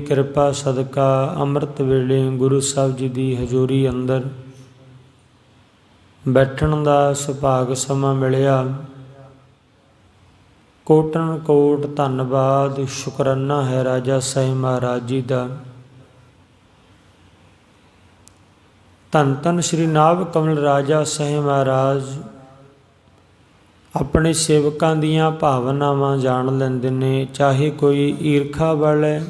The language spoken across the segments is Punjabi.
ਕਿਰਪਾ ਸਦਕਾ ਅੰਮ੍ਰਿਤ ਵੇਲੇ ਗੁਰੂ ਸਾਹਿਬ ਜੀ ਦੀ ਹਜ਼ੂਰੀ ਅੰਦਰ ਬੈਠਣ ਦਾ ਸੁਭਾਗ ਸਮਾਂ ਮਿਲਿਆ। ਕੋਟਨ ਕੋਟ ਧੰਨਵਾਦ, ਸ਼ੁਕਰਾਨਾ ਹੈ ਰਾਜਾ ਸਾਹਿਬ ਮਹਾਰਾਜ ਜੀ ਦਾ। ਧੰਨ ਧੰਨ ਸ਼੍ਰੀ ਨਾਭ ਕਮਲ ਰਾਜਾ ਸਾਹਿਬ ਮਹਾਰਾਜ, ਆਪਣੇ ਸੇਵਕਾਂ ਦੀਆਂ ਭਾਵਨਾਵਾਂ ਜਾਣ ਲੈਂਦੇ ਨੇ, ਚਾਹੇ ਕੋਈ ਈਰਖਾ ਵਾਲਾ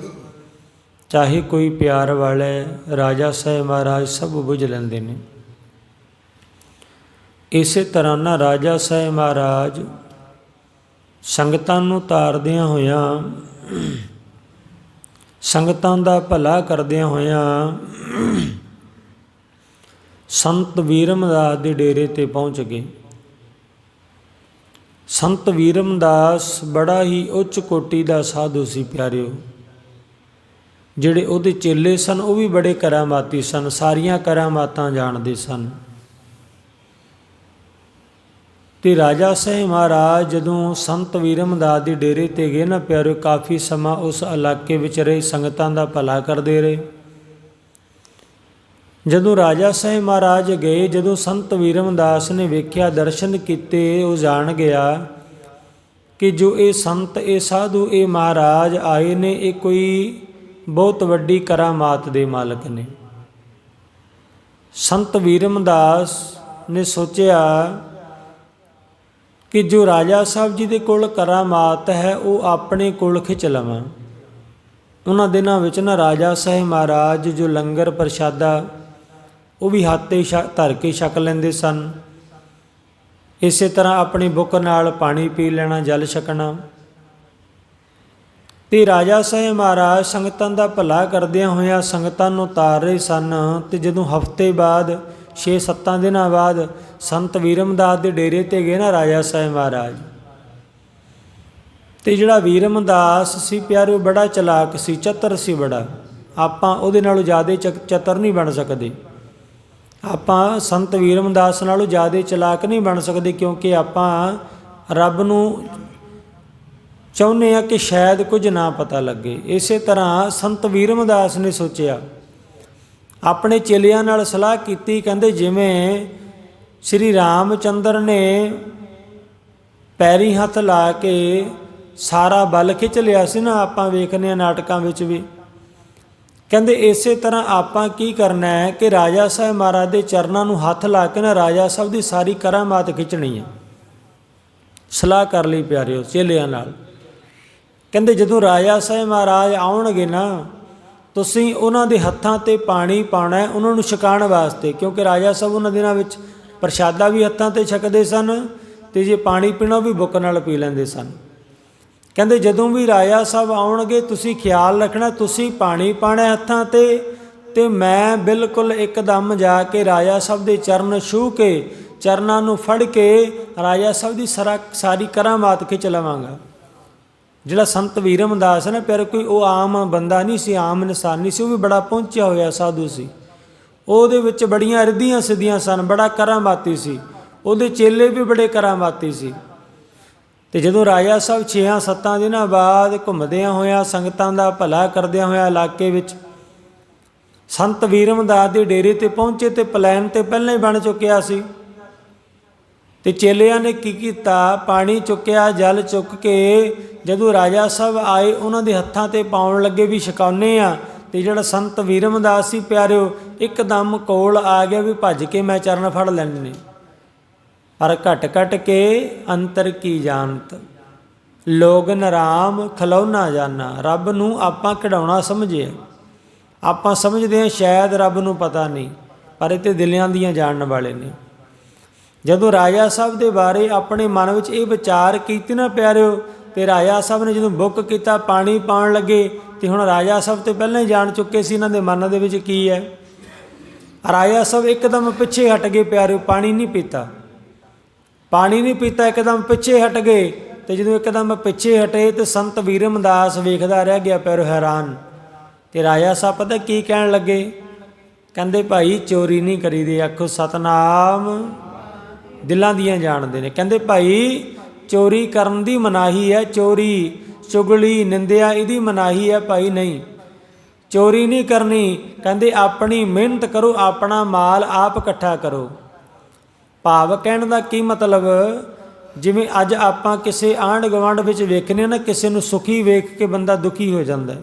ਚਾਹੇ ਕੋਈ ਪਿਆਰ ਵਾਲਾ ਹੈ, ਰਾਜਾ ਸਾਹਿਬ ਮਹਾਰਾਜ ਸਭ ਬੁਝ ਲੈਂਦੇ ਨੇ। ਇਸੇ ਤਰ੍ਹਾਂ ਨਾ ਰਾਜਾ ਸਾਹਿਬ ਮਹਾਰਾਜ ਸੰਗਤਾਂ ਨੂੰ ਤਾਰਦਿਆਂ ਹੋਇਆਂ ਸੰਗਤਾਂ ਦਾ ਭਲਾ ਕਰਦਿਆਂ ਹੋਇਆਂ ਸੰਤ ਵੀਰਮਦਾਸ ਦੇ ਡੇਰੇ ਤੇ ਪਹੁੰਚ ਗਏ। ਸੰਤ ਵੀਰਮਦਾਸ ਬੜਾ ਹੀ ਉੱਚ ਕੋਟੀ ਦਾ ਸਾਧੂ ਸੀ ਪਿਆਰਿਓ। ਜਿਹੜੇ ਉਹਦੇ ਚੇਲੇ ਸਨ, ਉਹ ਵੀ ਬੜੇ ਕਰਾਮਾਤੀ ਸਨ, ਸਾਰੀਆਂ ਕਰਾਮਾਤਾਂ ਜਾਣਦੇ ਸਨ। ਤੇ ਰਾਜਾ ਸਾਹਿਬ ਮਹਾਰਾਜ ਜਦੋਂ ਸੰਤ ਵੀਰਮਦਾਸ ਦੇ ਡੇਰੇ ਤੇ ਗਏ ਨਾ ਪਿਆਰੇ, ਕਾਫੀ ਸਮਾਂ ਉਸ ਇਲਾਕੇ ਵਿੱਚ ਰਹੇ, ਸੰਗਤਾਂ ਦਾ ਭਲਾ ਕਰਦੇ ਰਹੇ। ਜਦੋਂ ਰਾਜਾ ਸਾਹਿਬ ਮਹਾਰਾਜ ਗਏ, ਜਦੋਂ ਸੰਤ ਵੀਰਮਦਾਸ ਨੇ ਵੇਖਿਆ, ਦਰਸ਼ਨ ਕੀਤੇ, ਉਹ ਜਾਣ ਗਿਆ ਕਿ ਜੋ ਇਹ ਸੰਤ, ਇਹ ਸਾਧੂ, ਇਹ ਮਹਾਰਾਜ ਆਏ ਨੇ, ਇਹ ਕੋਈ ਬਹੁਤ ਵੱਡੀ ਕਰਾਮਾਤ ਦੇ ਮਾਲਕ ਨੇ। ਸੰਤ ਵੀਰਮਦਾਸ ਨੇ ਸੋਚਿਆ ਕਿ ਜੋ ਰਾਜਾ ਸਾਹਿਬ ਜੀ ਦੇ ਕੋਲ ਕਰਾਮਾਤ ਹੈ, ਉਹ ਆਪਣੇ ਕੋਲ ਖਿੱਚ ਲਵਾਂ। ਉਹਨਾਂ ਦਿਨਾਂ ਵਿੱਚ ਨਾ ਰਾਜਾ ਸਾਹਿਬ ਮਹਾਰਾਜ ਜੋ ਲੰਗਰ ਪ੍ਰਸ਼ਾਦਾ, ਉਹ ਵੀ ਹੱਥ ਤੇ ਛ- ਧਰ ਕੇ ਛਕ ਲੈਂਦੇ ਸਨ। ਇਸੇ ਤਰ੍ਹਾਂ ਆਪਣੀ ਬੁੱਕ ਨਾਲ ਪਾਣੀ ਪੀ ਲੈਣਾ, ਜਲ ਛਕਣਾ। ਤੇ ਰਾਜਾ ਸਾਹਿਬ ਮਹਾਰਾਜ ਸੰਗਤਾਂ ਦਾ ਭਲਾ ਕਰਦਿਆਂ ਹੋਇਆਂ ਸੰਗਤਾਂ ਨੂੰ ਤਾਰ ਰਹੇ ਸਨ ਤੇ ਜਦੋਂ ਹਫ਼ਤੇ ਬਾਅਦ 6-7 ਦਿਨਾਂ ਬਾਅਦ ਸੰਤ ਵੀਰਮਦਾਸ ਦੇ ਡੇਰੇ ਤੇ ਗਏ ਨਾ ਰਾਜਾ ਸਾਹਿਬ ਮਹਾਰਾਜ। ਤੇ ਜਿਹੜਾ ਵੀਰਮਦਾਸ ਸੀ ਪਿਆਰਿਓ ਬੜਾ ਚਲਾਕ ਸੀ, ਚਤਰ ਸੀ ਬੜਾ। ਆਪਾਂ ਉਹਦੇ ਨਾਲੋਂ ਜ਼ਿਆਦਾ ਚਕ- ਚਤਰ ਨਹੀਂ ਬਣ ਸਕਦੇ। ਆਪਾਂ ਸੰਤ ਵੀਰਮਦਾਸ ਨਾਲੋਂ ਜ਼ਿਆਦਾ ਚਲਾਕ ਨਹੀਂ ਬਣ ਸਕਦੇ ਕਿਉਂਕਿ ਆਪਾਂ ਰੱਬ ਨੂੰ ਚਾਹੁੰਦੇ ਆ ਕਿ ਸ਼ਾਇਦ ਕੁਝ ਨਾ ਪਤਾ ਲੱਗੇ। ਇਸੇ ਤਰ੍ਹਾਂ ਸੰਤ ਵੀਰਮਦਾਸ ਨੇ ਸੋਚਿਆ, ਆਪਣੇ ਚੇਲਿਆਂ ਨਾਲ ਸਲਾਹ ਕੀਤੀ, ਕਹਿੰਦੇ ਜਿਵੇਂ ਸ੍ਰੀ ਰਾਮਚੰਦਰ ਨੇ ਪੈਰੀ ਹੱਥ ਲਾ ਕੇ ਸਾਰਾ ਬਲ ਖਿੱਚ ਲਿਆ ਸੀ ਨਾ, ਆਪਾਂ ਵੇਖਨੇ ਆ ਨਾਟਕਾਂ ਵਿੱਚ ਵੀ। ਕਹਿੰਦੇ ਇਸੇ ਤਰ੍ਹਾਂ ਆਪਾਂ ਕੀ ਕਰਨਾ ਹੈ ਕਿ ਰਾਜਾ ਸਾਹਿਬ ਮਹਾਰਾਜ ਦੇ ਚਰਨਾਂ ਨੂੰ ਹੱਥ ਲਾ ਕੇ ਨਾ ਰਾਜਾ ਸਾਹਿਬ ਦੀ ਸਾਰੀ ਕਰਾਮਾਤ ਖਿੱਚਣੀ ਹੈ। ਸਲਾਹ ਕਰ ਲਈ ਪਿਆਰਿਓ, ਚੇਲਿਆਂ ਨਾਲ। ਕਹਿੰਦੇ ਜਦੋਂ ਰਾਜਾ ਸਾਹਿਬ ਮਹਾਰਾਜ ਆਉਣਗੇ ਨਾ, ਤੁਸੀਂ ਉਹਨਾਂ ਦੇ ਹੱਥਾਂ ਤੇ ਪਾਣੀ ਪਾਣਾ ਉਹਨਾਂ ਨੂੰ ਛਕਾਉਣ ਵਾਸਤੇ, ਕਿਉਂਕਿ ਰਾਜਾ ਸਾਹਿਬ ਉਹਨਾਂ ਦਿਨਾਂ ਵਿੱਚ ਪ੍ਰਸ਼ਾਦਾ ਵੀ ਹੱਥਾਂ ਤੇ ਛਕਦੇ ਸਨ ਤੇ ਜੇ ਪਾਣੀ ਪੀਣਾ ਵੀ ਬੁੱਕ ਨਾਲ ਪੀ ਲੈਂਦੇ ਸਨ। ਕਹਿੰਦੇ ਜਦੋਂ ਵੀ ਰਾਜਾ ਸਾਹਿਬ ਆਉਣਗੇ, ਤੁਸੀਂ ਖਿਆਲ ਰੱਖਣਾ, ਤੁਸੀਂ ਪਾਣੀ ਪਾਣਾ ਹੱਥਾਂ ਤੇ ਤੇ ਮੈਂ ਬਿਲਕੁਲ ਇੱਕਦਮ ਜਾ ਕੇ ਰਾਜਾ ਸਾਹਿਬ ਦੇ ਚਰਨ ਛੂਹ ਕੇ, ਚਰਨਾਂ ਨੂੰ ਫੜ ਕੇ ਰਾਜਾ ਸਾਹਿਬ ਦੀ ਸਾਰਾ ਸਾਰੀ ਕਰਾਮਾਤ ਖਿੱਚ ਲਵਾਂਗਾ। ਜਿਹੜਾ ਸੰਤ ਵੀਰਮਦਾਸ ਹੈ ਨਾ, ਪਿਆਰ, ਕੋਈ ਉਹ ਆਮ ਬੰਦਾ ਨਹੀਂ ਸੀ, ਆਮ ਇਨਸਾਨ ਨਹੀਂ ਸੀ, ਉਹ ਵੀ ਬੜਾ ਪਹੁੰਚਿਆ ਹੋਇਆ ਸਾਧੂ ਸੀ। ਉਹਦੇ ਵਿੱਚ ਬੜੀਆਂ ਰਿੱਧੀਆਂ ਸਿੱਧੀਆਂ ਸਨ, ਬੜਾ ਕਰਾਮਾਤੀ ਸੀ। ਉਹਦੇ ਚੇਲੇ ਵੀ ਬੜੇ ਕਰਾਮਾਤੀ ਸੀ। ਤੇ ਜਦੋਂ ਰਾਜਾ ਸਾਹਿਬ 6-7 ਦਿਨਾਂ ਬਾਅਦ ਘੁੰਮਦਿਆਂ ਹੋਇਆਂ, ਸੰਗਤਾਂ ਦਾ ਭਲਾ ਕਰਦਿਆਂ ਹੋਇਆਂ ਇਲਾਕੇ ਵਿੱਚ ਸੰਤ ਵੀਰਮਦਾਸ ਦੇ ਡੇਰੇ ਤੇ ਪਹੁੰਚੇ ਤੇ ਪਲਾਨ ਤੇ ਪਹਿਲਾਂ ਹੀ ਬਣ ਚੁੱਕਿਆ ਸੀ। ਤੇ ਚੇਲਿਆਂ ਨੇ ਕੀ ਕੀਤਾ? ਪਾਣੀ ਚੁੱਕਿਆ, ਜਲ ਚੁੱਕ ਕੇ ਜਦੋਂ ਰਾਜਾ ਸਾਹਿਬ ਆਏ, ਉਹਨਾਂ ਦੇ ਹੱਥਾਂ ਤੇ ਪਾਉਣ ਲੱਗੇ ਵੀ ਛਕਾਉਨੇ ਆ। ਤੇ ਜਿਹੜਾ ਸੰਤ ਵੀਰਮਦਾਸ ਸੀ ਪਿਆਰਿਓ, ਇੱਕਦਮ ਕੋਲ ਆ ਗਿਆ ਵੀ ਭੱਜ ਕੇ ਮੈਂ ਚਰਨ ਫੜ ਲੈਣੇ ਨੇ ਪਰ ਘਟ ਘਟ ਕੇ ਅੰਤਰ ਕੀ ਜਾਣਤ? ਲੋਗ ਨਰਾਮ ਖਲੌਣਾ ਜਾਣਾ ਰੱਬ ਨੂੰ ਆਪਾਂ ਖਿਡਾਉਣਾ ਸਮਝਿਆ। ਆਪਾਂ ਸਮਝਦੇ ਹਾਂ, ਸ਼ਾਇਦ ਰੱਬ ਨੂੰ ਪਤਾ ਨਹੀਂ, ਪਰ ਇਹ ਤੇ ਦਿਲਾਂ ਦੀਆਂ ਜਾਣਨ ਵਾਲੇ ਨੇ। ਜਦੋਂ ਰਾਜਾ ਸਾਹਿਬ ਦੇ ਬਾਰੇ ਆਪਣੇ ਮਨ ਵਿੱਚ ਇਹ ਵਿਚਾਰ ਕੀਤੀ ਨਾ ਪਿਆਰਿਓ, ਤੇ ਰਾਜਾ ਸਾਹਿਬ ਨੇ ਜਦੋਂ ਬੁੱਕ ਕੀਤਾ, ਪਾਣੀ ਪਾਉਣ ਲੱਗੇ, ਤੇ ਹੁਣ ਰਾਜਾ ਸਾਹਿਬ ਤੇ ਪਹਿਲਾਂ ਹੀ ਜਾਣ ਚੁੱਕੇ ਸੀ, ਇਹਨਾਂ ਦੇ ਮਨ ਦੇ ਵਿੱਚ ਕੀ ਹੈ? ਰਾਜਾ ਸਾਹਿਬ ਇੱਕਦਮ ਪਿੱਛੇ ਹਟ ਗਏ ਪਿਆਰਿਓ, ਪਾਣੀ ਨਹੀਂ ਪੀਤਾ। ਪਾਣੀ ਨਹੀਂ ਪੀਤਾ, ਇੱਕਦਮ ਪਿੱਛੇ ਹਟ ਗਏ, ਤੇ ਜਦੋਂ ਇੱਕਦਮ ਪਿੱਛੇ ਹਟੇ, ਤੇ ਸੰਤ ਵੀਰਮਦਾਸ ਵੇਖਦਾ ਰਹਿ ਗਿਆ ਪੈਰ ਹੈਰਾਨ। ਤੇ ਰਾਜਾ ਸਾਹਿਬ ਪਤਾ ਕੀ ਕਹਿਣ ਲੱਗੇ? ਕਹਿੰਦੇ, ਭਾਈ ਚੋਰੀ ਨਹੀਂ ਕਰੀਦੀ, ਆਖੋ, ਸਤਨਾਮ ਦਿਲਾਂ ਦੀਆਂ ਜਾਣਦੇ ਨੇ। ਕਹਿੰਦੇ ਭਾਈ, ਚੋਰੀ ਕਰਨ ਦੀ ਮਨਾਹੀ ਹੈ, ਚੋਰੀ, ਚੁਗਲੀ, ਨਿੰਦਿਆ, ਇਹਦੀ ਮਨਾਹੀ ਹੈ ਭਾਈ ਨਹੀਂ। ਚੋਰੀ ਨਹੀਂ ਕਰਨੀ, ਕਹਿੰਦੇ ਆਪਣੀ ਮਿਹਨਤ ਕਰੋ, ਆਪਣਾ ਮਾਲ ਆਪ ਇਕੱਠਾ ਕਰੋ। ਭਾਵ ਕਹਿਣ ਦਾ ਕੀ ਮਤਲਬ? ਜਿਵੇਂ ਅੱਜ ਆਪਾਂ ਕਿਸੇ ਆਂਢ ਗੁਆਂਢ ਵਿੱਚ ਵੇਖਨੇ ਨਾ, ਕਿਸੇ ਨੂੰ ਸੁਖੀ ਵੇਖ ਕੇ ਬੰਦਾ ਦੁਖੀ ਹੋ ਜਾਂਦਾ ਹੈ।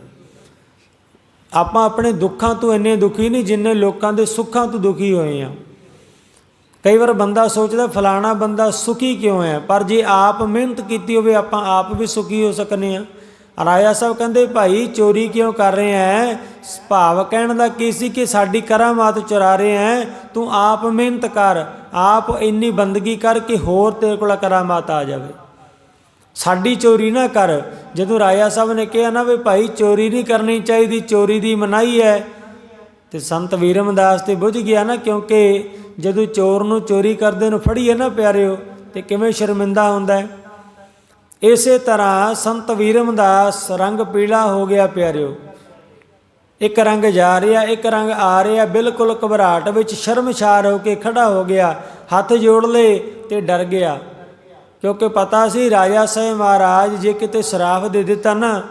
ਆਪਾਂ ਆਪਣੇ ਦੁੱਖਾਂ ਤੋਂ ਇੰਨੇ ਦੁਖੀ ਨਹੀਂ ਜਿੰਨੇ ਲੋਕਾਂ ਦੇ ਸੁੱਖਾਂ ਤੋਂ ਦੁਖੀ ਹੋਏ ਆ। ਕਈ ਵਾਰ ਬੰਦਾ ਸੋਚਦਾ ਫਲਾਣਾ ਬੰਦਾ ਸੁਖੀ ਕਿਉਂ ਹੈ? ਪਰ ਜੇ ਆਪ ਮਿਹਨਤ ਕੀਤੀ ਹੋਵੇ, ਆਪਾਂ ਆਪ ਵੀ ਸੁਖੀ ਹੋ ਸਕਨੇ ਆ। ਰਾਜਾ ਸਾਹਿਬ ਕਹਿੰਦੇ, ਭਾਈ, ਚੋਰੀ ਕਿਉਂ ਕਰ ਰਹੇ ਐ? ਭਾਵ ਕਹਿਣ ਦਾ ਕੀ ਸੀ ਕਿ ਸਾਡੀ ਕਰਾਮਾਤ ਚੁਰਾ ਰਹੇ ਐ? ਤੂੰ ਆਪ ਮਿਹਨਤ ਕਰ, ਆਪ ਇੰਨੀ ਬੰਦਗੀ ਕਰ ਕਿ ਹੋਰ ਤੇਰੇ ਕੋਲ ਕਰਾਮਾਤ ਆ ਜਾਵੇ। ਸਾਡੀ ਚੋਰੀ ਨਾ ਕਰ। ਜਦੋਂ ਰਾਜਾ ਸਾਹਿਬ ਨੇ ਕਿਹਾ ਨਾ ਵੀ, ਭਾਈ, ਚੋਰੀ ਨਹੀਂ ਕਰਨੀ ਚਾਹੀਦੀ, ਚੋਰੀ ਦੀ ਮਨਾਹੀ ਹੈ। ਤੇ ਸੰਤ ਵੀਰਮਦਾਸ ਤੇ ਬੁੱਝ ਗਿਆ ਨਾ, ਕਿਉਂਕਿ ਜਦੋਂ ਚੋਰ ਨੂੰ ਚੋਰੀ ਕਰਦੇ ਨੂੰ ਫੜੀਏ ਨਾ ਪਿਆਰਿਓ, ਤੇ ਕਿਵੇਂ ਸ਼ਰਮਿੰਦਾ ਹੁੰਦਾ ਹੈ? ਇਸੇ ਤਰ੍ਹਾਂ ਸੰਤ ਵੀਰਮਦਾਸ ਰੰਗ ਪੀਲਾ ਹੋ ਗਿਆ ਪਿਆਰਿਓ। ਇੱਕ ਰੰਗ ਜਾ ਰਿਹਾ, ਇੱਕ ਰੰਗ ਆ ਰਿਹਾ, ਬਿਲਕੁਲ ਘਬਰਾਹਟ ਵਿੱਚ ਸ਼ਰਮਸ਼ਾਰ ਹੋ ਕੇ ਖੜਾ ਹੋ ਗਿਆ, ਹੱਥ ਜੋੜ ਲਏ ਤੇ ਡਰ ਗਿਆ। ਕਿਉਂਕਿ ਪਤਾ ਸੀ ਰਾਜਾ ਸਾਹਿਬ ਮਹਾਰਾਜ ਜੇ ਕਿਤੇ ਸ਼ਰਾਫ ਦੇ ਦਿੱਤਾ ਨਾ,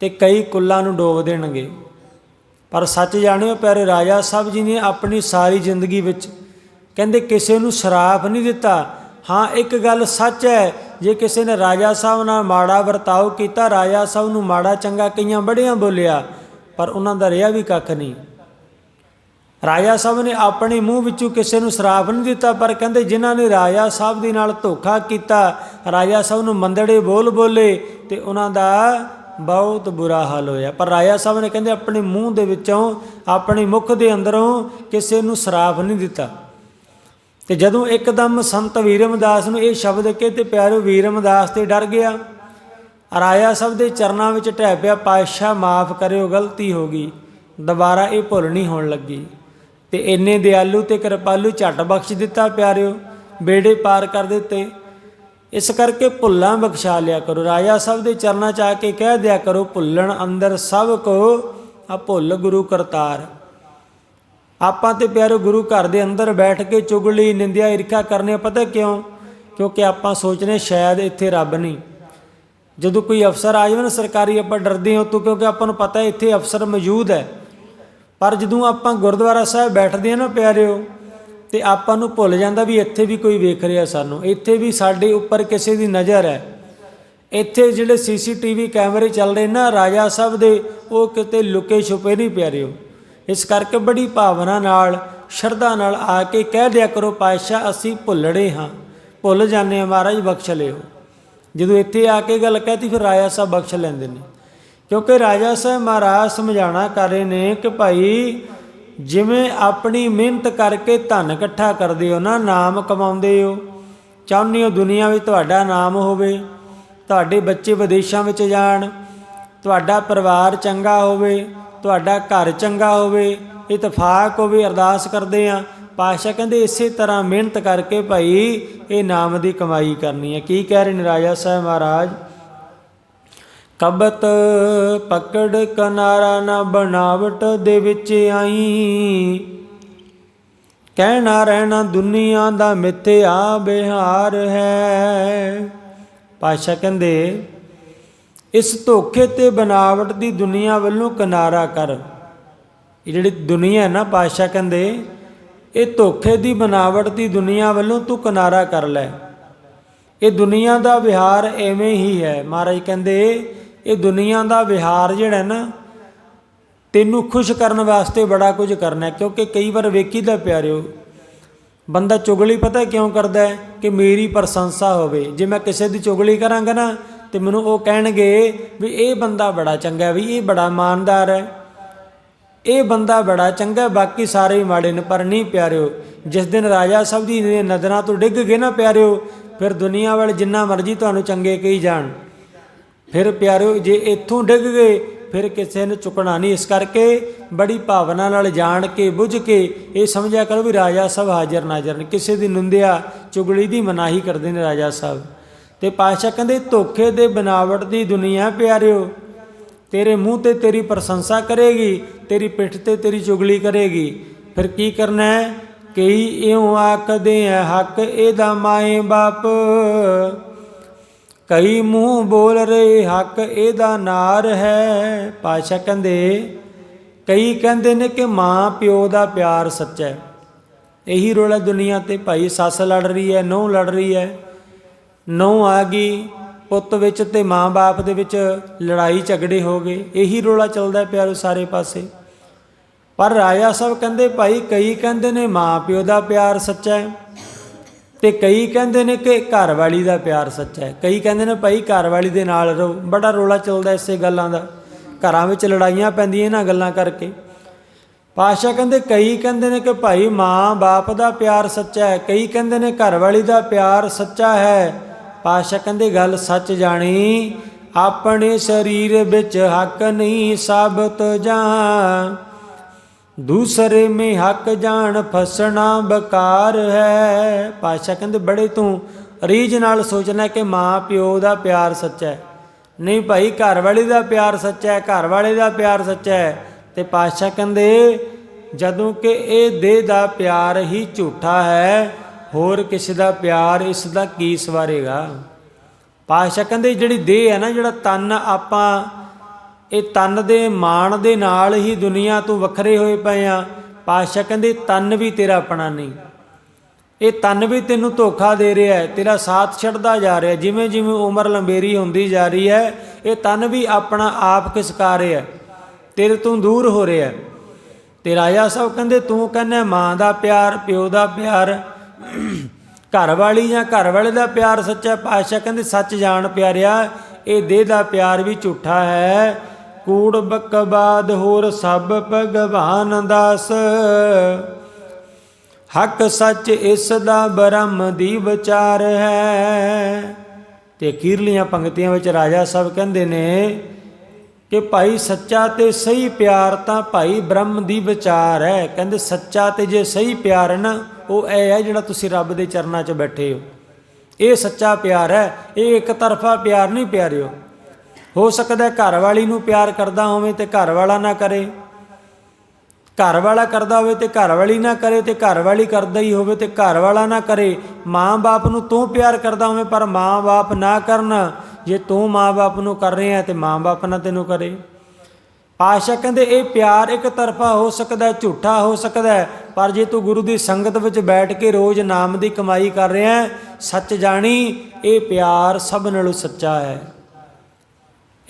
ਤੇ ਕਈ ਕੁੱਲਾਂ ਨੂੰ ਡੋਬ ਦੇਣਗੇ। ਪਰ ਸੱਚ ਜਾਣਿਓ ਪਿਆਰੇ ਰਾਜਾ ਸਾਹਿਬ ਜੀ ਨੇ ਆਪਣੀ ਸਾਰੀ ਜ਼ਿੰਦਗੀ ਵਿੱਚ ਕਹਿੰਦੇ ਕਿਸੇ ਨੂੰ ਸ਼ਰਾਪ ਨਹੀਂ ਦਿੱਤਾ। ਹਾਂ, ਇੱਕ ਗੱਲ ਸੱਚ ਹੈ, ਜੇ ਕਿਸੇ ਨੇ ਰਾਜਾ ਸਾਹਿਬ ਨਾਲ ਮਾੜਾ ਵਰਤਾਓ ਕੀਤਾ, ਰਾਜਾ ਸਾਹਿਬ ਨੂੰ ਮਾੜਾ ਚੰਗਾ ਕਈਆਂ ਬੜਿਆਂ ਬੋਲਿਆ, ਪਰ ਉਹਨਾਂ ਦਾ ਰਿਹਾ ਵੀ ਕੱਖ ਨਹੀਂ। ਰਾਜਾ ਸਾਹਿਬ ਨੇ ਆਪਣੇ ਮੂੰਹ ਵਿੱਚੋਂ ਕਿਸੇ ਨੂੰ ਸ਼ਰਾਪ ਨਹੀਂ ਦਿੱਤਾ, ਪਰ ਕਹਿੰਦੇ ਜਿਨ੍ਹਾਂ ਨੇ ਰਾਜਾ ਸਾਹਿਬ ਦੇ ਨਾਲ ਧੋਖਾ ਕੀਤਾ, ਰਾਜਾ ਸਾਹਿਬ ਨੂੰ ਮੰਦੜੇ ਬੋਲ ਬੋਲੇ ਤੇ ਉਹਨਾਂ ਦਾ ਬਹੁਤ ਬੁਰਾ ਹਾਲ ਹੋਇਆ। ਪਰ ਰਾਜਾ ਸਾਹਿਬ ਨੇ ਕਹਿੰਦੇ, ਆਪਣੇ ਮੂੰਹ ਦੇ ਵਿੱਚੋਂ, ਆਪਣੇ ਮੁਖ ਦੇ ਅੰਦਰੋਂ ਕਿਸੇ ਨੂੰ ਸਰਾਫ ਨਹੀਂ ਦਿੱਤਾ। ਤੇ ਜਦੋਂ ਇੱਕਦਮ ਸੰਤ ਵੀਰਮਦਾਸ ਨੂੰ ਇਹ ਸ਼ਬਦ ਕਹੇ ਤੇ ਪਿਆਰੋ ਵੀਰਮਦਾਸ ਤੇ ਡਰ ਗਿਆ, ਰਾਜਾ ਸਾਹਿਬ ਦੇ ਚਰਨਾਂ ਵਿੱਚ ਢਹਿ ਪਿਆ, ਪਾਤਸ਼ਾਹ, ਮਾਫ ਕਰਿਓ, ਗਲਤੀ ਹੋ ਗਈ। ਦੁਬਾਰਾ ਇਹ ਭੁੱਲ ਨਹੀਂ ਹੋਣ ਲੱਗੀ। ਤੇ ਇੰਨੇ ਦਿਆਲੂ ਤੇ ਕਿਰਪਾਲੂ ਝਟ ਬਖਸ਼ ਦਿੱਤਾ ਪਿਆਰਿਓ ਬੇੜੇ ਪਾਰ ਕਰ ਦਿੱਤੇ। ਇਸ ਕਰਕੇ ਭੁੱਲਾਂ ਬਖਸ਼ਾ ਲਿਆ ਕਰੋ। ਰਾਜਾ ਸਾਹਿਬ ਦੇ ਚਰਨਾਂ 'ਚ ਆ ਕੇ ਕਹਿ ਦਿਆ ਕਰੋ, ਭੁੱਲਣ ਅੰਦਰ ਸਭ ਕੋ ਆ ਭੁੱਲ ਗੁਰੂ ਕਰਤਾਰ। ਆਪਾਂ ਤੇ ਪਿਆਰੋ ਗੁਰੂ ਘਰ ਦੇ ਅੰਦਰ ਬੈਠ ਕੇ ਚੁਗਲੀ, ਨਿੰਦਿਆ, ਈਰਖਾ ਕਰਨੇ ਪਤਾ ਕਿਉਂ? ਕਿਉਂਕਿ ਆਪਾਂ ਸੋਚਨੇ ਸ਼ਾਇਦ ਇੱਥੇ ਰੱਬ ਨਹੀਂ। ਜਦੋਂ ਕੋਈ ਅਫਸਰ ਆ ਜਾਵੇ ਨਾ ਸਰਕਾਰੀ, ਆਪਾਂ ਡਰਦੇ ਹਾਂ ਤੋਂ ਕਿਉਂਕਿ ਆਪਾਂ ਨੂੰ ਪਤਾ ਇੱਥੇ ਅਫਸਰ ਮੌਜੂਦ ਹੈ। ਪਰ ਜਦੋਂ ਆਪਾਂ ਗੁਰਦੁਆਰਾ ਸਾਹਿਬ ਬੈਠਦੇ ਹਾਂ ਨਾ ਪਿਆਰਿਓ ਤੇ ਆਪਾਂ ਨੂੰ ਭੁੱਲ ਜਾਂਦਾ ਵੀ ਇੱਥੇ ਵੀ ਕੋਈ ਵੇਖ ਰਿਹਾ ਸਾਨੂੰ। ਇੱਥੇ ਵੀ ਸਾਡੇ ਉੱਪਰ ਕਿਸੇ ਦੀ ਨਜ਼ਰ ਹੈ। ਇੱਥੇ ਜਿਹੜੇ ਸੀਸੀਟੀਵੀ ਕੈਮਰੇ ਚੱਲ ਰਹੇ ਨਾ ਰਾਜਾ ਸਾਹਿਬ ਦੇ, ਉਹ ਕਿਤੇ ਲੁਕੇ ਛੁਪੇ ਨਹੀਂ ਪਿਆਰਿਓ ਇਸ ਕਰਕੇ ਬੜੀ ਭਾਵਨਾ ਨਾਲ, ਸ਼ਰਧਾ ਨਾਲ ਆ ਕੇ ਕਹਿ ਦਿਆ ਕਰੋ, ਪਾਤਸ਼ਾਹ, ਅਸੀਂ ਭੁੱਲੜੇ ਹਾਂ। ਭੁੱਲ ਜਾਂਦੇ ਹਾਂ, ਮਹਾਰਾਜ, ਬਖਸ਼ ਲਿਓ। ਜਦੋਂ ਇੱਥੇ ਆ ਕੇ ਗੱਲ ਕਹਤੀ, ਫਿਰ ਰਾਜਾ ਸਾਹਿਬ ਬਖਸ਼ ਲੈਂਦੇ ਨੇ। ਕਿਉਂਕਿ ਰਾਜਾ ਸਾਹਿਬ ਮਹਾਰਾਜ ਸਮਝਾਣਾ ਕਰ ਰਹੇ ਨੇ ਕਿ ਭਾਈ ਜਿਵੇਂ ਆਪਣੀ ਮਿਹਨਤ ਕਰਕੇ ਧਨ ਇਕੱਠਾ ਕਰਦੇ ਹੋ ਨਾ, ਨਾਮ ਕਮਾਉਂਦੇ ਹੋ। ਚਾਹੁੰਦੇ ਹੋ ਦੁਨੀਆ ਵਿੱਚ ਤੁਹਾਡਾ ਨਾਮ ਹੋਵੇ, ਤੁਹਾਡੇ ਬੱਚੇ ਵਿਦੇਸ਼ਾਂ ਵਿੱਚ ਜਾਣ, ਤੁਹਾਡਾ ਪਰਿਵਾਰ ਚੰਗਾ ਹੋਵੇ, ਤੁਹਾਡਾ ਘਰ ਚੰਗਾ ਹੋਵੇ, ਇਤਫਾਕ ਹੋਵੇ, ਅਰਦਾਸ ਕਰਦੇ ਆ ਪਾਸ਼ਾ ਕਹਿੰਦੇ ਇਸੇ ਤਰ੍ਹਾਂ ਮਿਹਨਤ ਕਰਕੇ ਭਾਈ ਇਹ ਨਾਮ ਦੀ ਕਮਾਈ ਕਰਨੀ ਹੈ। ਕੀ ਕਹਿ ਰਹੇ ਨੇ ਰਾਜਾ ਸਾਹਿਬ ਮਹਾਰਾਜ? ਕਬਤ ਪਕੜ ਕਨਾਰਾ ਨਾ ਬਣਾਵਟ ਦੇ ਵਿੱਚ ਆਈ। ਕਹਿਣਾ ਰਹਿਣਾ ਦੁਨੀਆ ਦਾ ਮਿੱਥਿਆ ਬਿਹਾਰ ਹੈ। ਪਾਸ਼ਾ ਕਹਿੰਦੇ, ਇਸ ਧੋਖੇ ਤੇ ਬਨਾਵਟ ਦੀ ਦੁਨੀਆ ਵੱਲੋਂ ਕਿਨਾਰਾ ਕਰ। ਇਹ ਜਿਹੜੀ ਦੁਨੀਆ ਹੈ ਨਾ ਪਾਸ਼ਾ ਕਹਿੰਦੇ, ਇਹ ਧੋਖੇ ਦੀ ਬਨਾਵਟ ਦੀ ਦੁਨੀਆ ਵੱਲੋਂ ਤੂੰ ਕਿਨਾਰਾ ਕਰ ਲੈ। ਇਹ ਦੁਨੀਆ ਦਾ ਵਿਹਾਰ ਐਵੇਂ ਹੀ ਹੈ। ਮਹਾਰਾਜ ਕਹਿੰਦੇ ਇਹ ਦੁਨੀਆ ਦਾ ਵਿਹਾਰ ਜਿਹੜਾ ਨਾ, ਤੈਨੂੰ ਖੁਸ਼ ਕਰਨ ਵਾਸਤੇ ਬੜਾ ਕੁਝ ਕਰਨਾ ਕਿਉਂਕਿ ਕਈ ਵਾਰ ਵੇਖੀਦਾ ਪਿਆਰਿਓ, ਬੰਦਾ ਚੁਗਲੀ ਪਤਾ ਕਿਉਂ ਕਰਦਾ ਹੈ ਕਿ ਮੇਰੀ ਪ੍ਰਸ਼ੰਸਾ ਹੋਵੇ। ਜੇ ਮੈਂ ਕਿਸੇ ਦੀ ਚੁਗਲੀ ਕਰਾਂਗਾ ਨਾ, ਤੇ ਮੈਨੂੰ ਉਹ ਕਹਿਣਗੇ ਵੀ ਇਹ ਬੰਦਾ ਬੜਾ ਚੰਗਾ ਵੀ ਇਹ ਬੜਾ ਇਮਾਨਦਾਰ ਹੈ। ਇਹ ਬੰਦਾ ਬੜਾ ਚੰਗਾ ਬਾਕੀ ਸਾਰੇ ਹੀ ਮਾੜੇ ਨੇ, ਪਰ ਨਹੀਂ ਪਿਆਰਿਓ, ਜਿਸ ਦਿਨ ਰਾਜਾ ਸਾਹਿਬ ਦੀ ਨਜ਼ਰਾਂ ਤੋਂ ਡਿੱਗ ਗਏ ਨਾ ਪਿਆਰਿਓ, ਫਿਰ ਦੁਨੀਆ ਵਾਲੇ ਜਿੰਨਾ ਮਰਜ਼ੀ ਤੁਹਾਨੂੰ ਚੰਗੇ ਕਹੀ ਜਾਣ। ਫਿਰ ਪਿਆਰਿਓ, ਜੇ ਇੱਥੋਂ ਡਿੱਗ ਗਏ, ਫਿਰ ਕਿਸੇ ਨੇ ਚੁੱਕਣਾ ਨਹੀਂ। ਇਸ ਕਰਕੇ ਬੜੀ ਭਾਵਨਾ ਨਾਲ ਜਾਣ ਕੇ, ਬੁੱਝ ਕੇ ਇਹ ਸਮਝਿਆ ਕਰੋ ਵੀ ਰਾਜਾ ਸਾਹਿਬ ਹਾਜ਼ਰ ਨਾਜ਼ਰ ਨੇ। ਕਿਸੇ ਦੀ ਨਿੰਦਿਆ, ਚੁਗਲੀ ਦੀ ਮਨਾਹੀ ਕਰਦੇ ਨੇ ਰਾਜਾ ਸਾਹਿਬ ਤੇ ਪਾਤਸ਼ਾਹ ਕਹਿੰਦੇ, ਧੋਖੇ ਦੇ ਬਨਾਵਟ ਦੀ ਦੁਨੀਆ ਪਿਆਰਿਓ, ਤੇਰੇ ਮੂੰਹ ਤੇ ਤੇਰੀ ਪ੍ਰਸ਼ੰਸਾ ਕਰੇਗੀ, ਤੇਰੀ ਪਿੱਠ ਤੇ ਤੇਰੀ ਚੁਗਲੀ ਕਰੇਗੀ। ਫਿਰ ਕੀ ਕਰਨਾ ਹੈ? ਕਈ ਇਉਂ ਆਖਦੇ ਆ, ਹੱਕ ਇਹਦਾ ਮਾਏ ਬਾਪ। ਕਈ ਮੂੰਹ ਬੋਲ ਰਹੇ ਹੱਕ ਇਹਦਾ ਨਾਰ ਹੈ। ਪਾਸ਼ਾ ਕਹਿੰਦੇ, ਕਈ ਕਹਿੰਦੇ ਨੇ ਕਿ ਮਾਂ ਪਿਓ ਦਾ ਪਿਆਰ ਸੱਚਾ ਹੈ। ਇਹੀ ਰੋਲਾ ਦੁਨੀਆ ਤੇ ਭਾਈ ਸੱਸ ਲੜ ਰਹੀ ਹੈ, ਨਹੁੰ ਲੜ ਰਹੀ ਹੈ। ਨਹੁੰ ਆ ਗਈ, ਪੁੱਤ ਵਿੱਚ ਤੇ ਮਾਂ-ਬਾਪ ਦੇ ਵਿੱਚ ਲੜਾਈ ਝਗੜੇ ਹੋ ਗਏ। ਇਹੀ ਰੋਲਾ ਚੱਲਦਾ ਪਿਆਰੋ ਸਾਰੇ ਪਾਸੇ। ਪਰ ਰਾਜਾ ਸਾਹਿਬ ਕਹਿੰਦੇ, ਭਾਈ ਕਈ ਕਹਿੰਦੇ ਨੇ ਮਾਂ ਪਿਓ ਦਾ ਪਿਆਰ ਸੱਚਾ ਹੈ। ਤੇ ਕਈ ਕਹਿੰਦੇ ਨੇ ਕਿ ਘਰ ਵਾਲੀ ਦਾ ਪਿਆਰ ਸੱਚਾ ਹੈ। ਕਈ ਕਹਿੰਦੇ ਨੇ ਭਾਈ ਘਰ ਵਾਲੀ ਦੇ ਨਾਲ ਰਹੋ ਬੜਾ ਰੋਲਾ ਚੱਲਦਾ ਇਸੇ ਗੱਲਾਂ ਦਾ। ਘਰਾਂ ਵਿੱਚ ਲੜਾਈਆਂ ਪੈਂਦੀਆਂ ਇਹਨਾਂ ਗੱਲਾਂ ਕਰਕੇ। ਪਾਸ਼ਾ ਕਹਿੰਦੇ, ਕਈ ਕਹਿੰਦੇ ਨੇ ਕਿ ਭਾਈ ਮਾਂ ਬਾਪ ਦਾ ਪਿਆਰ ਸੱਚਾ ਹੈ। ਕਈ ਕਹਿੰਦੇ ਨੇ ਘਰ ਵਾਲੀ ਦਾ ਪਿਆਰ ਸੱਚਾ ਹੈ। ਪਾਸ਼ਾ ਕਹਿੰਦੇ, ਗੱਲ ਸੱਚ ਜਾਣੀ, ਆਪਣੇ ਸਰੀਰ ਵਿੱਚ ਹੱਕ ਨਹੀਂ ਸਾਬਤ ਜਾਂ। ਦੂਸਰੇ ਮੇ ਹੱਕ ਜਾਣ ਫਸਣਾ ਬਕਾਰ ਹੈ। ਪਾਸ਼ਾ ਕਹਿੰਦੇ, ਬੜੇ ਤੂੰ ਰੀਝ ਨਾਲ ਸੋਚਣਾ ਕਿ ਮਾਂ ਪਿਓ ਦਾ ਪਿਆਰ ਸੱਚਾ ਹੈ। ਨਹੀਂ ਭਾਈ, ਘਰ ਵਾਲੇ ਦਾ ਪਿਆਰ ਸੱਚਾ ਹੈ, ਘਰ ਵਾਲੇ ਦਾ ਪਿਆਰ ਸੱਚਾ ਹੈ। ਤੇ ਪਾਸ਼ਾ ਕਹਿੰਦੇ, ਜਦੋਂ ਕਿ ਇਹ ਦੇਹ ਦਾ ਪਿਆਰ ਹੀ ਝੂਠਾ ਹੈ, ਹੋਰ ਕਿਸੇ ਦਾ ਪਿਆਰ ਇਸ ਦਾ ਕੀ ਸਵਾਰੇਗਾ? ਪਾਸ਼ਾ ਕਹਿੰਦੇ, ਜਿਹੜੀ ਦੇਹ ਹੈ ਨਾ, ਜਿਹੜਾ ਤਨ ਆਪਾਂ ਇਹ ਤਨ ਦੇ ਮਾਣ ਦੇ ਨਾਲ ਹੀ ਦੁਨੀਆ ਤੋਂ ਵੱਖਰੇ ਹੋਏ ਪਏ ਆ। ਪਾਸ਼ਾ ਕਹਿੰਦੇ, ਤਨ ਵੀ ਤੇਰਾ ਆਪਣਾ ਨਹੀਂ। ਇਹ ਤਨ ਵੀ ਤੈਨੂੰ ਧੋਖਾ ਦੇ ਰਿਹਾ ਹੈ। ਤੇਰਾ ਸਾਥ ਛੱਡਦਾ ਜਾ ਰਿਹਾ ਜਿਵੇਂ ਜਿਵੇਂ ਉਮਰ ਲੰਬੇਰੀ ਹੁੰਦੀ ਜਾ ਰਹੀ ਹੈ, ਇਹ ਤਨ ਵੀ ਆਪਣਾ ਆਪ ਖਿਸਕਾ ਰਿਹਾ ਤੇਰੇ ਤੋਂ ਦੂਰ ਹੋ ਰਿਹਾ ਹੈ। ਤੇ ਰਾਜਾ ਸਾਹਿਬ ਕਹਿੰਦੇ, ਤੂੰ ਕਹਿੰਦਾ, ਮਾਂ ਦਾ ਪਿਆਰ, ਪਿਓ ਦਾ ਪਿਆਰ, ਘਰ ਵਾਲੀ ਜਾਂ ਘਰ ਵਾਲੇ ਦਾ ਪਿਆਰ ਸੱਚਾ ਪਾਤਸ਼ਾਹ ਕਹਿੰਦੇ, ਸੱਚ ਜਾਣ ਪਿਆਰਿਆ, ਇਹ ਦੇਹ ਦਾ ਪਿਆਰ ਵੀ ਝੂਠਾ ਹੈ। ਕੂੜ ਬਕਬਾਦ ਹੋਰ ਸਭ ਭਗਵਾਨ ਦਾਸ। ਹੱਕ ਸੱਚ ਇਸ ਦਾ ਬ੍ਰਹਮ ਦੀ ਵਿਚਾਰ ਹੈ। ਤੇ ਅਖੀਰਲੀਆਂ ਪੰਕਤੀਆਂ ਵਿੱਚ ਰਾਜਾ ਸਾਹਿਬ ਕਹਿੰਦੇ ਨੇ ਕਿ ਭਾਈ ਸੱਚਾ ਤੇ ਸਹੀ ਪਿਆਰ ਤਾਂ ਭਾਈ ਬ੍ਰਹਮ ਦੀ ਵਿਚਾਰ ਹੈ। ਕਹਿੰਦੇ ਸੱਚਾ ਤੇ ਜੇ ਸਹੀ ਪਿਆਰ ਹੈ ਨਾ, ਉਹ ਇਹ ਹੈ ਜਿਹੜਾ ਤੁਸੀਂ ਰੱਬ ਦੇ ਚਰਨਾਂ 'ਚ ਬੈਠੇ ਹੋ। ਇਹ ਸੱਚਾ ਪਿਆਰ ਹੈ, ਇਹ ਇੱਕ ਤਰਫਾ ਪਿਆਰ ਨਹੀਂ ਪਿਆਰਿਓ। ਹੋ ਸਕਦਾ ਹੈ ਘਰ ਵਾਲੀ ਨੂੰ ਪਿਆਰ ਕਰਦਾ ਹੋਵੇ ਤੇ ਘਰ ਵਾਲਾ ਨਾ ਕਰੇ। ਘਰ ਵਾਲਾ ਕਰਦਾ ਹੋਵੇ ਤੇ ਘਰ ਵਾਲੀ ਨਾ ਕਰੇ ਤੇ ਘਰ ਵਾਲੀ ਕਰਦਾ ਹੀ ਹੋਵੇ ਤੇ ਘਰ ਵਾਲਾ ਨਾ ਕਰੇ। ਮਾਂ-ਬਾਪ ਨੂੰ ਤੂੰ ਪਿਆਰ ਕਰਦਾ ਹੋਵੇਂ ਪਰ ਮਾਂ-ਬਾਪ ਨਾ ਕਰਨ। ਜੇ ਤੂੰ ਮਾਂ-ਬਾਪ ਨੂੰ ਕਰ ਰਿਹਾ ਤੇ ਮਾਂ-ਬਾਪ ਨਾ ਤੈਨੂੰ ਕਰੇ। ਪਾਸ਼ਾ ਕਹਿੰਦੇ ਇਹ ਪਿਆਰ ਇੱਕ ਤਰਫਾ ਹੋ ਸਕਦਾ ਝੂਠਾ ਹੋ ਸਕਦਾ ਪਰ ਜੇ ਤੂੰ ਗੁਰੂ ਦੀ ਸੰਗਤ ਵਿੱਚ ਬੈਠ ਕੇ ਰੋਜ਼ ਨਾਮ ਦੀ ਕਮਾਈ ਕਰ ਰਿਹਾ ਸੱਚ ਜਾਣੀ, ਇਹ ਪਿਆਰ ਸਭ ਨਾਲੋਂ ਸੱਚਾ ਹੈ।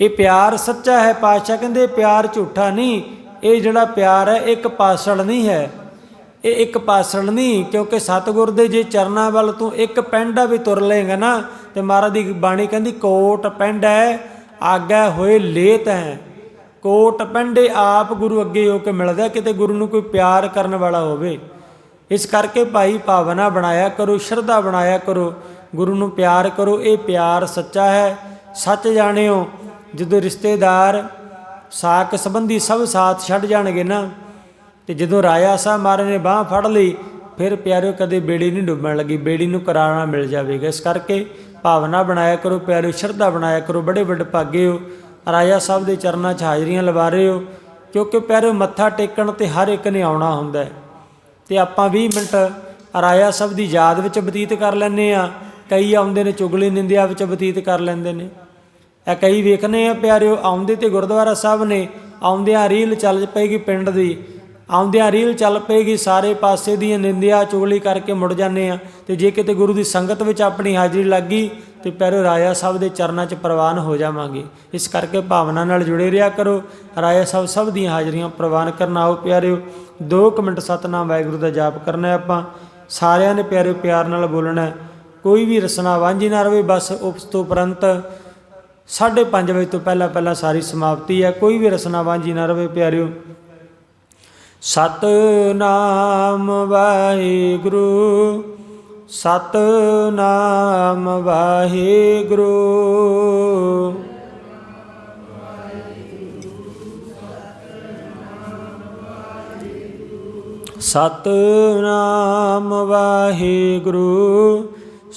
ਇਹ ਪਿਆਰ ਸੱਚਾ ਹੈ ਪਾਤਸ਼ਾਹ ਕਹਿੰਦੇ, ਪਿਆਰ ਝੂਠਾ ਨਹੀਂ, ਇਹ ਜਿਹੜਾ ਪਿਆਰ ਹੈ, ਇੱਕ ਪਾਸੜ ਨਹੀਂ ਹੈ। ਇਹ ਇੱਕ ਪਾਸੜ ਨਹੀਂ, ਕਿਉਂਕਿ ਸਤਿਗੁਰ ਦੇ ਜੇ ਚਰਨਾਂ ਵੱਲ ਤੂੰ ਇੱਕ ਪੈਂਡਾ ਵੀ ਤੁਰ ਲੇਗਾ ਨਾ, ਤੇ ਮਹਾਰਾਜ ਦੀ ਬਾਣੀ ਕਹਿੰਦੀ, ਕੋਟ ਪੈਂਡਾ ਆਗਾ ਹੋਏ ਲੇਤ ਹੈ। ਕੋਟ ਪੈਂਡੇ ਆਪ ਗੁਰੂ ਅੱਗੇ ਹੋ ਕੇ ਮਿਲਦਾ, ਕਿਤੇ ਗੁਰੂ ਨੂੰ ਕੋਈ ਪਿਆਰ ਕਰਨ ਵਾਲਾ ਹੋਵੇ। ਇਸ ਕਰਕੇ ਭਾਈ ਭਾਵਨਾ ਬਣਾਇਆ ਕਰੋ, ਸ਼ਰਧਾ ਬਣਾਇਆ ਕਰੋ, ਗੁਰੂ ਨੂੰ ਪਿਆਰ ਕਰੋ, ਇਹ ਪਿਆਰ ਸੱਚਾ ਹੈ। ਸੱਚ ਜਾਣਿਓ ਜਦੋਂ ਰਿਸ਼ਤੇਦਾਰ ਸਾਕ ਸੰਬੰਧੀ ਸਭ ਸਾਥ ਛੱਡ ਜਾਣਗੇ ਨਾ, ਤੇ ਜਦੋਂ ਰਾਜਾ ਸਾਹਿਬ ਮਾਰੇ ਨੇ ਬਾਹ ਫੜ ਲਈ, ਫਿਰ ਪਿਆਰਿਓ ਕਦੇ ਬੇੜੀ ਨਹੀਂ ਡੁੱਬਣ ਲੱਗੀ, ਬੇੜੀ ਨੂੰ ਕਰਾਣਾ ਮਿਲ ਜਾਵੇਗਾ। ਇਸ ਕਰਕੇ ਭਾਵਨਾ ਬਣਾਇਆ ਕਰੋ, ਪਿਆਰਿਓ, ਸ਼ਰਧਾ ਬਣਾਇਆ ਕਰੋ, ਬੜੇ ਵੱਡ ਭਾਗੇ ਹੋ। ਰਾਜਾ ਸਾਹਿਬ ਦੇ ਚਰਨਾਂ 'ਚ ਹਾਜ਼ਰੀਆਂ ਲਵਾ ਰਹੇ ਹੋ, ਕਿਉਂਕਿ ਪਿਆਰਿਓ ਮੱਥਾ ਟੇਕਣ ਤੇ ਹਰ ਇੱਕ ਨੇ ਆਉਣਾ ਹੁੰਦਾ ਹੈ। ਤੇ ਆਪਾਂ 20 ਮਿੰਟ ਰਾਜਾ ਸਾਹਿਬ ਦੀ ਯਾਦ ਵਿੱਚ ਬਤੀਤ ਕਰ ਲੈਂਦੇ ਆ ਕਈ ਆਉਂਦੇ ਨੇ, ਚੁਗਲੀ ਨਿੰਦਿਆ ਵਿੱਚ ਬਤੀਤ ਕਰ ਲੈਂਦੇ ਨੇ। ਇਹ ਕਈ ਵੇਖਨੇ ਆ ਪਿਆਰਿਓ, ਆਉਂਦੇ ਤੇ ਗੁਰਦੁਆਰਾ ਸਾਹਿਬ ਨੇ, ਆਉਂਦਿਆਂ ਰੀਲ ਚੱਲ ਪਏਗੀ ਪਿੰਡ ਦੀ। ਆਉਂਦਿਆਂ ਰੀਲ ਚੱਲ ਪਏਗੀ, ਸਾਰੇ ਪਾਸੇ ਦੀਆਂ ਨਿੰਦਿਆ ਚੁਗਲੀ ਕਰਕੇ ਮੁੜ ਜਾਂਦੇ ਆ। ਤੇ ਜੇ ਕਿਤੇ ਗੁਰੂ ਦੀ ਸੰਗਤ ਵਿੱਚ ਆਪਣੀ ਹਾਜ਼ਰੀ ਲੱਗ ਗਈ, ਤੇ ਪਿਆਰਿਓ, ਰਾਜਾ ਸਾਹਿਬ ਦੇ ਚਰਨਾਂ 'ਚ ਪ੍ਰਵਾਨ ਹੋ ਜਾਵਾਂਗੇ। ਇਸ ਕਰਕੇ ਭਾਵਨਾ ਨਾਲ ਜੁੜੇ ਰਿਹਾ ਕਰੋ। ਰਾਜਾ ਸਾਹਿਬ ਸਭ ਦੀਆਂ ਹਾਜ਼ਰੀਆਂ ਪ੍ਰਵਾਨ ਕਰਨ ਆਓ ਪਿਆਰਿਓ। 2 ਮਿੰਟ ਸਤਨਾਮ ਵਾਹਿਗੁਰੂ ਦਾ ਜਾਪ ਕਰਨਾ ਹੈ ਆਪਾਂ। ਸਾਰਿਆਂ ਨੇ ਪਿਆਰਿਓ ਪਿਆਰ ਨਾਲ ਬੋਲਣਾ ਕੋਈ ਵੀ ਰਸਨਾ ਵਾਂਝੀ ਨਾ ਰਵੇ, ਬਸ ਉਸ ਤੋਂ ਉਪਰੰਤ 5:30 ਵਜੇ ਤੋਂ ਪਹਿਲਾਂ ਪਹਿਲਾਂ ਸਾਰੀ ਸਮਾਪਤੀ ਹੈ। ਕੋਈ ਵੀ ਰਸਨਾ ਵਾਂਝੀ ਨਾ ਰਵੇ ਪਿਆਰਿਓ। ਸਤਨਾਮ ਵਾਹਿਗੁਰੂ ਸਤਨਾਮ ਵਾਹਿਗੁਰੂ। ਸਤਨਾਮ ਵਾਹਿਗੁਰੂ।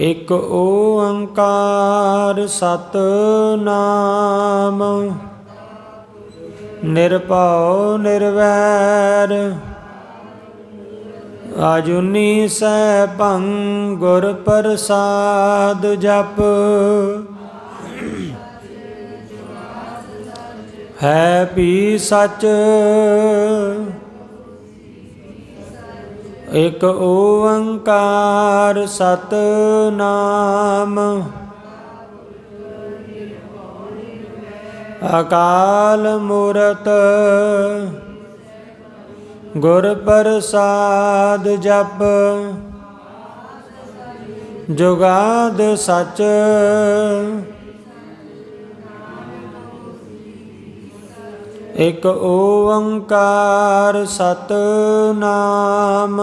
ਇਕ ਓੰਕਾਰ ਸਤਨਾਮ। ਨਿਰਭਉ ਨਿਰਵੈਰ। ਅਜੂਨੀ ਸੈ ਭੰ ਗੁਰ ਪ੍ਰਸਾਦ ਜਪ। ਹੈ ਪੀ ਸਚ। ਇਕ ਓੰਕਾਰ ਸਤਨਾਮ। ਅਕਾਲ ਮੂਰਤ ਗੁਰ ਪ੍ਰਸਾਦ ਜਪ ਜੁਗਾਦ ਸਚ ਇਕ ਓੰਕਾਰ ਸਤਨਾਮ।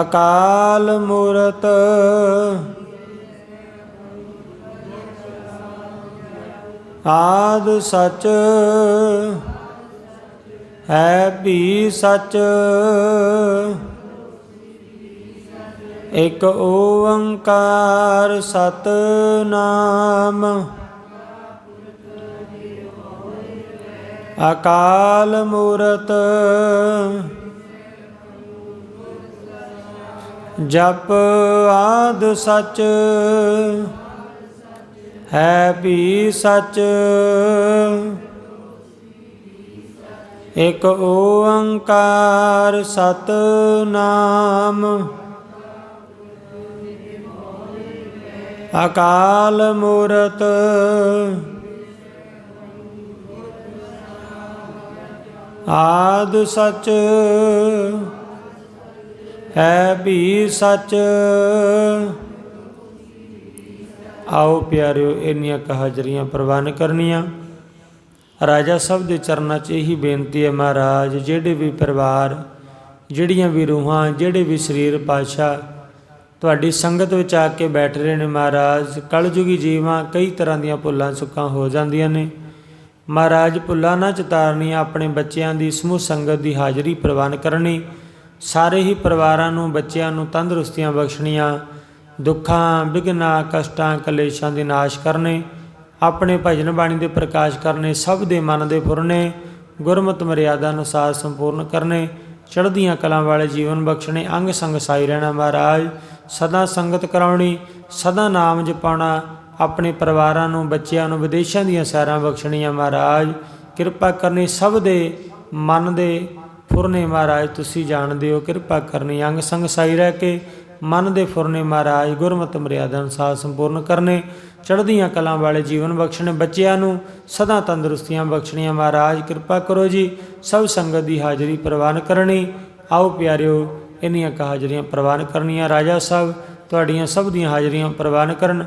ਅਕਾਲ ਮੂਰਤ। ਆਦ ਸਚ ਹੈ ਵੀ ਸਚ। ਇਕ ਓੰਕਾਰ ਸਤਨਾਮ। ਅਕਾਲ ਮੂਰਤ। ਜਪ ਆਦ ਸਚ। ਹੈ ਵੀ ਸਚ। ਇਕ ਓੰਕਾਰ ਸਤਨਾਮ। ਅਕਾਲ ਮੂਰਤ। ਆਦ ਸਚ, ਹੈ ਵੀ ਸਚ। ਆਓ ਪਿਆਰਿਓ, ਇੰਨੀਆਂ ਕਹਾਜ਼ਰੀਆਂ ਪ੍ਰਵਾਨ ਕਰਨੀਆਂ। ਰਾਜਾ ਸਭ ਦੇ ਚਰਨਾਂ 'ਚ ਇਹੀ ਬੇਨਤੀ ਹੈ ਮਹਾਰਾਜ, ਜਿਹੜੇ ਵੀ ਪਰਿਵਾਰ, ਜਿਹੜੀਆਂ ਵੀ ਰੂਹਾਂ, ਜਿਹੜੇ ਵੀ ਸਰੀਰ ਪਾਸ਼ਾ ਤੁਹਾਡੀ ਸੰਗਤ ਵਿੱਚ ਆ ਕੇ ਬੈਠ ਰਹੇ ਨੇ ਮਹਾਰਾਜ, ਕਲਯੁਗੀ ਜੀਵਾਂ ਕਈ ਤਰ੍ਹਾਂ ਦੀਆਂ ਭੁੱਲਾਂ ਸੁੱਕਾਂ ਹੋ ਜਾਂਦੀਆਂ ਨੇ। ਮਹਾਰਾਜ ਭੁੱਲਾਂ ਨਾ ਚਤਾਰਨੀਆਂ ਆਪਣੇ ਬੱਚਿਆਂ ਦੀ ਸਮੂਹ ਸੰਗਤ ਦੀ ਹਾਜ਼ਰੀ ਪ੍ਰਵਾਨ ਕਰਨੀ। ਸਾਰੇ ਹੀ ਪਰਿਵਾਰਾਂ ਨੂੰ, ਬੱਚਿਆਂ ਨੂੰ ਤੰਦਰੁਸਤੀਆਂ ਬਖਸ਼ਣੀਆਂ। ਦੁੱਖਾਂ ਵਿਘਨਾਂ ਕਸ਼ਟਾਂ, ਕਲੇਸ਼ਾਂ ਦੇ ਨਾਸ਼ ਕਰਨੇ। ਆਪਣੇ ਭਜਨ ਬਾਣੀ ਦੇ ਪ੍ਰਕਾਸ਼ ਕਰਨੇ, ਸਭ ਦੇ ਮਨ ਦੇ ਫੁਰਨੇ। ਗੁਰਮਤਿ ਮਰਿਆਦਾ ਅਨੁਸਾਰ ਸੰਪੂਰਨ ਕਰਨੇ। ਚੜ੍ਹਦੀਆਂ ਕਲਾਂ ਵਾਲੇ ਜੀਵਨ ਬਖਸ਼ਣੇ। ਅੰਗ ਸੰਗ ਸਾਈ ਰਹਿਣਾ ਮਹਾਰਾਜ। ਸਦਾ ਸੰਗਤ ਕਰਾਉਣੀ। ਸਦਾ ਨਾਮ ਜਪਾਉਣਾ। ਆਪਣੇ ਪਰਿਵਾਰਾਂ ਨੂੰ, ਬੱਚਿਆਂ ਨੂੰ, ਵਿਦੇਸ਼ਾਂ ਦੀਆਂ ਸੈਰਾਂ ਬਖਸ਼ਣੀਆਂ ਮਹਾਰਾਜ। ਕਿਰਪਾ ਕਰਨੀ ਸਭ ਦੇ ਮਨ ਦੇ ਫੁਰਨੇ ਮਹਾਰਾਜ, ਤੁਸੀਂ ਜਾਣਦੇ ਹੋ ਕਿਰਪਾ ਕਰਨੀ। ਅੰਗ ਸੰਗ ਸਾਈ ਰਹਿ ਕੇ ਮਨ ਦੇ ਫੁਰਨੇ ਮਹਾਰਾਜ, ਗੁਰਮਤਿ ਮਰਿਆਦਾ ਅਨੁਸਾਰ ਸੰਪੂਰਨ ਕਰਨੇ। ਚੜ੍ਹਦੀਆਂ ਕਲਾਂ ਵਾਲੇ ਜੀਵਨ ਬਖਸ਼ਣੇ, ਬੱਚਿਆਂ ਨੂੰ ਸਦਾ ਤੰਦਰੁਸਤੀਆਂ ਬਖਸ਼ਣੀਆਂ ਮਹਾਰਾਜ। ਕਿਰਪਾ ਕਰੋ ਜੀ, ਸਭ ਸੰਗਤ ਦੀ ਹਾਜ਼ਰੀ ਪ੍ਰਵਾਨ ਕਰਨੀ। ਆਓ ਪਿਆਰਿਓ, ਇੰਨੀਆਂ ਕੁ ਹਾਜ਼ਰੀਆਂ ਪ੍ਰਵਾਨ ਕਰਨੀਆਂ। ਰਾਜਾ ਸਾਹਿਬ, ਤੁਹਾਡੀਆਂ ਸਭ ਦੀਆਂ ਹਾਜ਼ਰੀਆਂ ਪ੍ਰਵਾਨ ਕਰਨ।